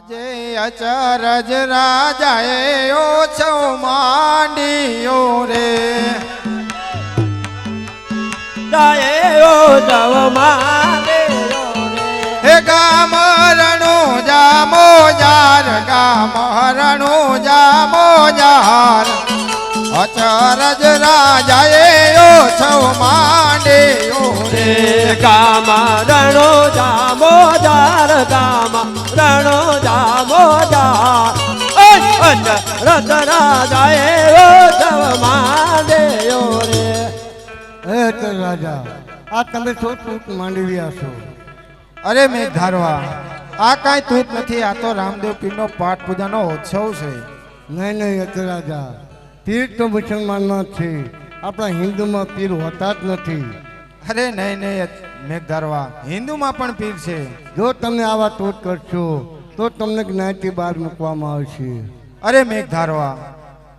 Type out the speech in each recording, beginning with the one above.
આજે અચરજ રાજાએ ઓછો માંડ્યો રે. જાયે ઓ જવ મારે હે ગામ રણું જામો જાર ગામ રણું જામો જાર. અચરજ રાજાએ ઓછો માંડ્યો રે. ગામા રણો જાર રાજા. આ તમે શું તૂટ માંડી રહ્યા છો? અરે મેઘ ધારવા આ કાંઈ તૂટ નથી આ તો રામદેવ પીરનો પાઠ પૂજાનો ઉત્સવ છે. નહીં નહીં અચલ રાજા. પીર તો મુસલમાનમાં છે. આપણા હિન્દુમાં પીર હોતા જ નથી. અરે નહીં નહીં મેઘ ધારવા હિન્દુમાં પણ પીર છે. જો તમે આવા તૂટ કરશો તો તમને જ્ઞાતિ બહાર મૂકવામાં આવશે. અરે મેઘ ધારવા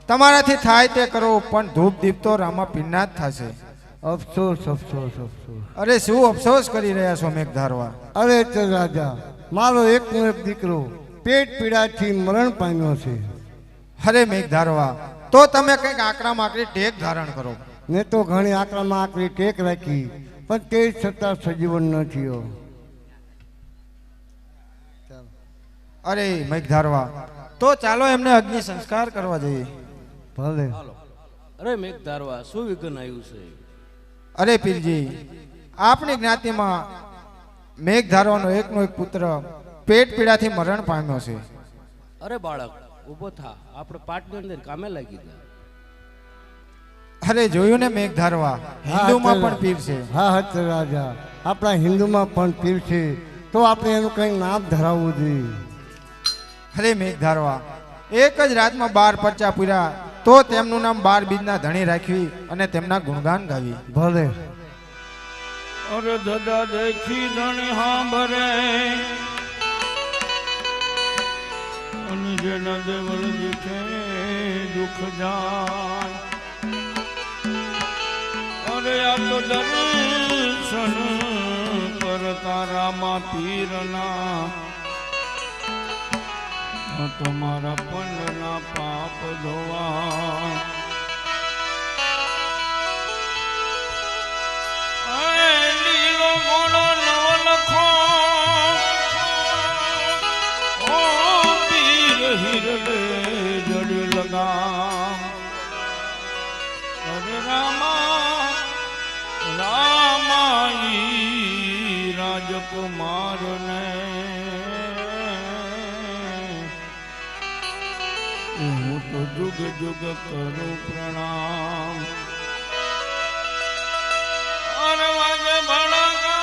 તમારાથી થાય તે કરો પણ ધૂપ દીપ તો રામા પીરના જ થશે. અફસોસ અફસોસ અફસોસ. અરે શું અફસોસ કરી રહ્યા છો મેઘ ધારવા? અરે ચલ રાજા મારો એક દીકરો પેટ પીડાથી મરણ પામ્યો છે. અરે મેઘ ધારવા તો તમે કંઈક આકરા માકરી ટેક ધારણ કરો. મેં તો ઘણી આંકડામાં આકરી ટેક રાખી પણ તે છતાં સજીવન ન થયો. અરે મેઘ ધારવા તો ચાલો એમને અગ્નિ સંસ્કાર કરવા જઈએ. ભલે. અરે મેઘ ધારવા શું વિઘન આવ્યું છે? અરે પીરજી આપણી જ્ઞાતિમાં મેઘ ધારવાનો એકનો એક પુત્ર પેટ પીડાથી મરણ પામ્યો છે. અરે બાળક ઊભો થા. આપણે પાટની અંદર કામે લાગી ગયા. અરે જોયું ને મેઘ ધારવા હિન્દુમાં પણ પીર છે. હા હા રાજા. આપણા હિન્દુમાં પણ પીર છે. તો આપણે એનું કંઈ નામ ધરાવવું જોઈએ. અરે મેઘ ધારવા એક જ રાતમાં બાર પરચા પૂર્યા તો તેમનું નામ બાર બીજના ધણી રાખવી અને તેમના ગુણગાન ગાવી. ભલે. અરે દાદા દેખી ધણી હાંભરે. અને જેના દેવળ દીઠે દુઃખ જાય. અરે આ તો દર્શન કરતા રામા પીરના તમારા પંડના પાપ ધોવા. લીલો ઘોડો નવલખો ઓ પીર હિરડે જડી રામાઈ રાજકુમાર ને હું તો જુગ જુગ કરું પ્રણામ અરે વાગે ભણકા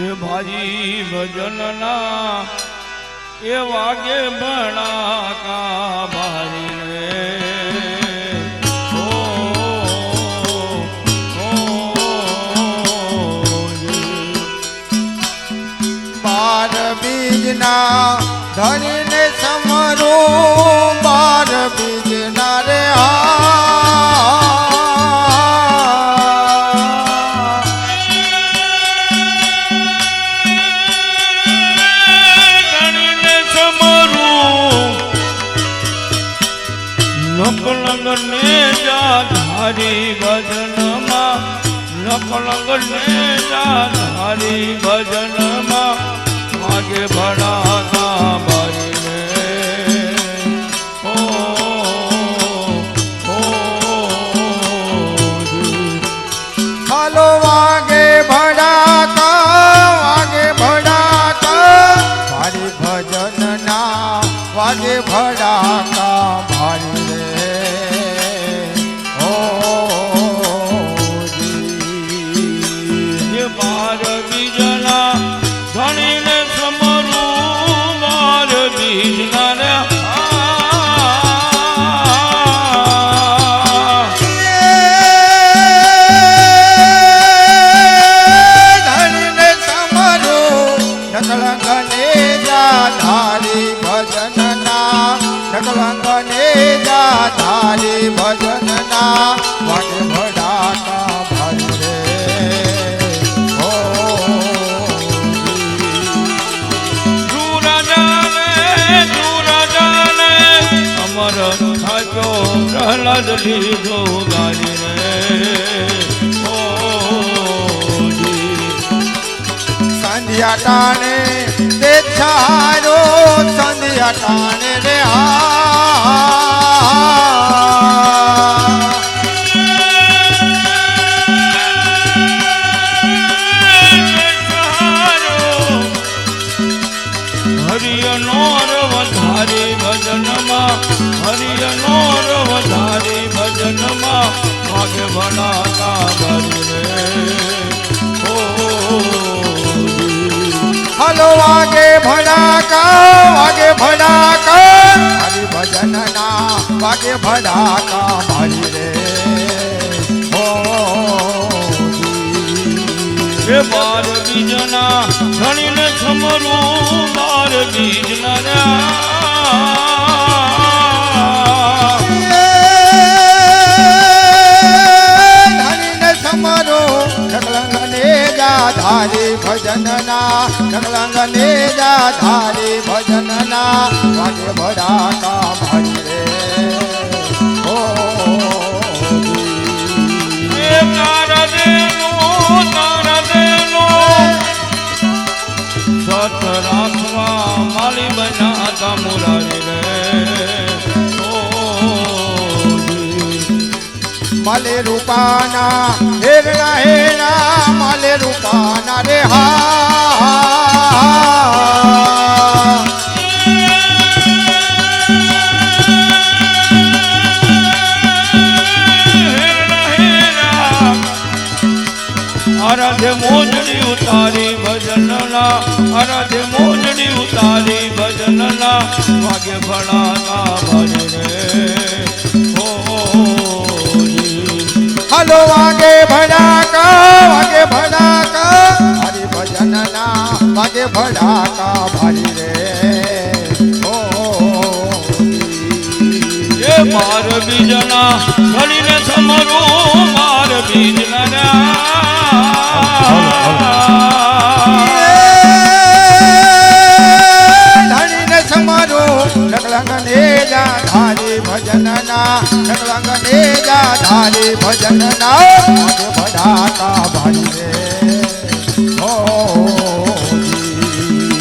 એ ભાઈ ભજનના એ વાગે ભણાકા ભારી રે ઓ, ઓ, બાર બીજના ધણીને બાર બીજના રે આ પ્રહલાદ લીધો ગારી રે સંધ્યા ટાણે તે છારો સંધ્યા ટાણે હલો વાગે ભડાકા વાગે ભડાકા. હરિ ભજન ના વાગે ભડાકા મારી રે. હો હે બાર બીજના ધણીને સમરું બાર બીજના ઢગલંગને જા ધારી ભજનના વાગે ભડાકા મારી રે હો હે તારા દેનો તારા દેનો સત મુરારી રે મલે રૂપાના, હેરણા હેરણા, મલે રૂપાના રે હા. આરાધે મોજડી ઉતારી ભજનના આરાધે મોજડી ઉતારી ભજનના, વાગે ભણાતા ભજ હલો વાગે ભડાકા વાગે ભડાકા હરી ભજન ના વાગે ભડાકા, ભરી રે. ઓ માર બીજના ભરીને સમરું, માર બીજના ભજનના ઢગલંગને જા ધારી ભજનના વાગે ભડાકા ભારી રે ઓ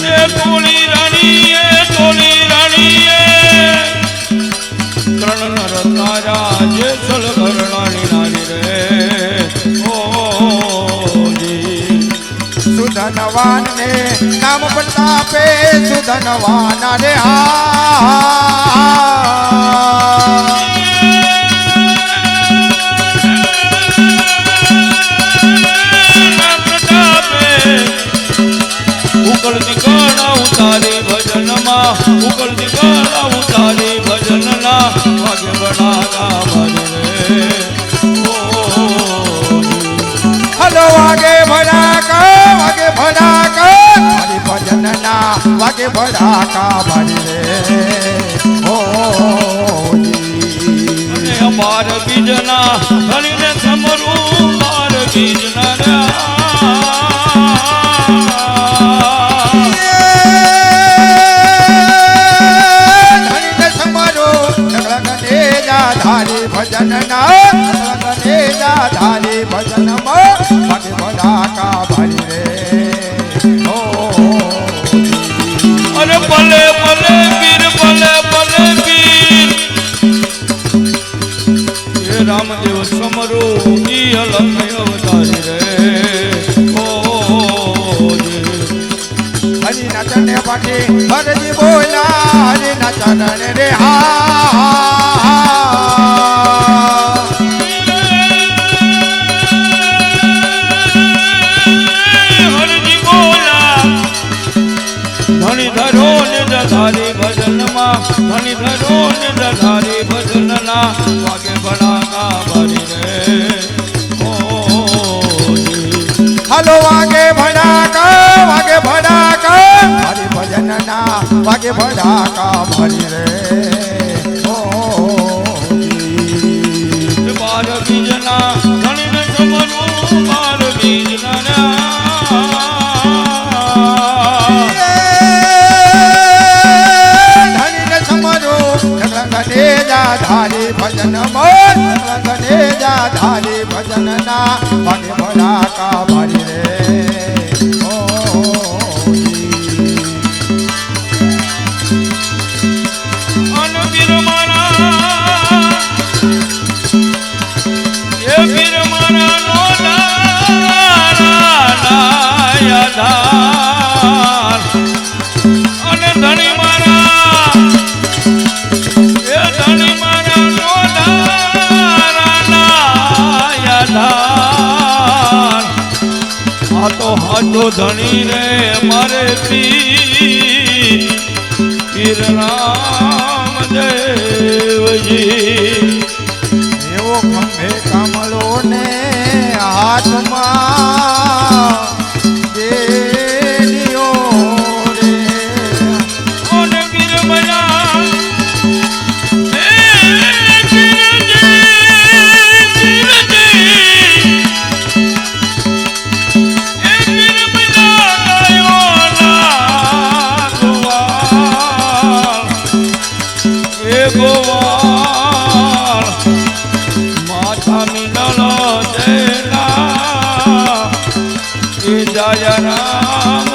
એ તોલી રાણી એ તોલી રાણી એ ત્રણ નર તારા જે સલ ઘરણાની નાની રે સુધનવાન ને નામ પ્રતાપે સુધનવાન રે હા વાગે ભડાકા વાગે ભડાકા. વાગે ભડાકા ભારી ઓ અમાર બીજના ઘણીને સમરું માર બીજના રામદેવ સમરું ઈ અલગ અવતારી રે. ઓ. હરિ. નાચને પાકે હરજી બોલા હરિ રે હા. હલો વાગે ભડાકા વાગે ભડાકા. મારી ભજન ના વાગે ભડાકા ભરી રે. ઓ બાર બીજના ધણીને સમરું બાર બીજના જા ધારી ભજન ના કર્યા ધારી તો ધણી રે મારે પી જય રામ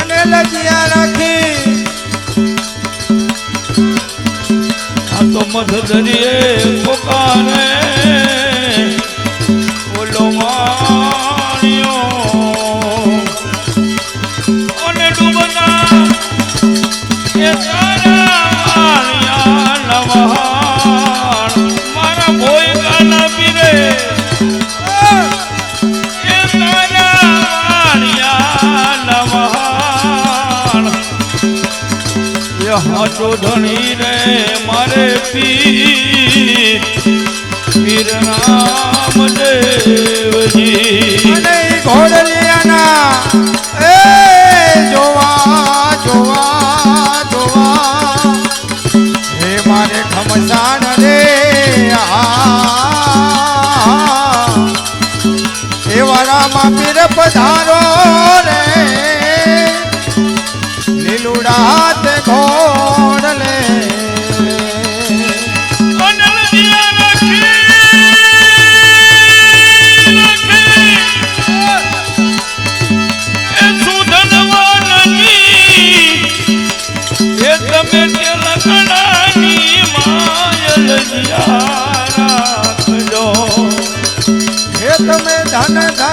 અને લજિયા રાખી. આ તો મધ દરિયે અને ડૂબના એ તારા વાણિયા એ હાચો ધણી રે મારે પી. પીર રામ ઘોડલિયાના એ જોવા જોવા જોવા. હે મારે ખમસાન રે આ એ વારામાં પીર પધારો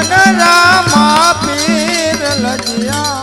ધન રામા પીર લજિયા.